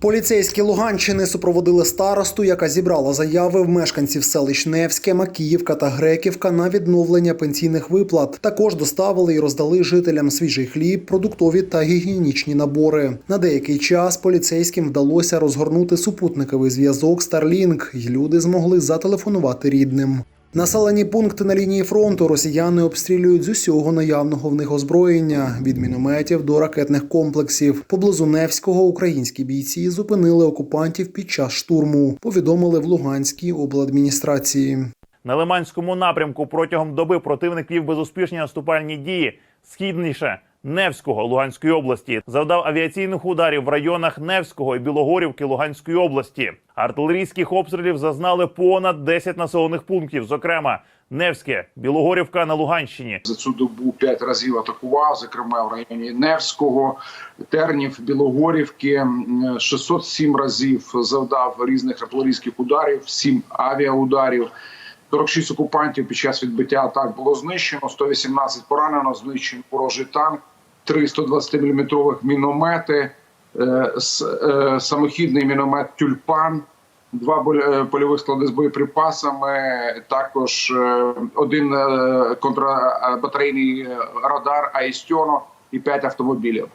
Поліцейські Луганщини супроводили старосту, яка зібрала заяви в мешканців селищ Невське, Макіївка та Греківка на відновлення пенсійних виплат. Також доставили і роздали жителям свіжий хліб, продуктові та гігієнічні набори. На деякий час поліцейським вдалося розгорнути супутниковий зв'язок Starlink, і люди змогли зателефонувати рідним. Населені пункти на лінії фронту росіяни обстрілюють з усього наявного в них озброєння від мінометів до ракетних комплексів. Поблизу Невського українські бійці зупинили окупантів під час штурму. Повідомили в Луганській обладміністрації. На Лиманському напрямку протягом доби противник вів безуспішні наступальні дії східніше Невського Луганської області. Завдав авіаційних ударів в районах Невського і Білогорівки Луганської області. Артилерійських обстрілів зазнали понад 10 населених пунктів, зокрема Невське, Білогорівка на Луганщині. За цю добу п'ять разів атакував, зокрема в районі Невського, Тернів, Білогорівки. М, 607 разів завдав різних артилерійських ударів, 7 авіаударів. 46 окупантів під час відбиття атак було знищено, 118 поранено, знищено ворожий танк, 3 120-мм міномети, е, е, самохідний міномет Тюльпан, два е, польових склади з боєприпасами, також один контрбатарейний е, радар Аїстьоно і п'ять автомобілів.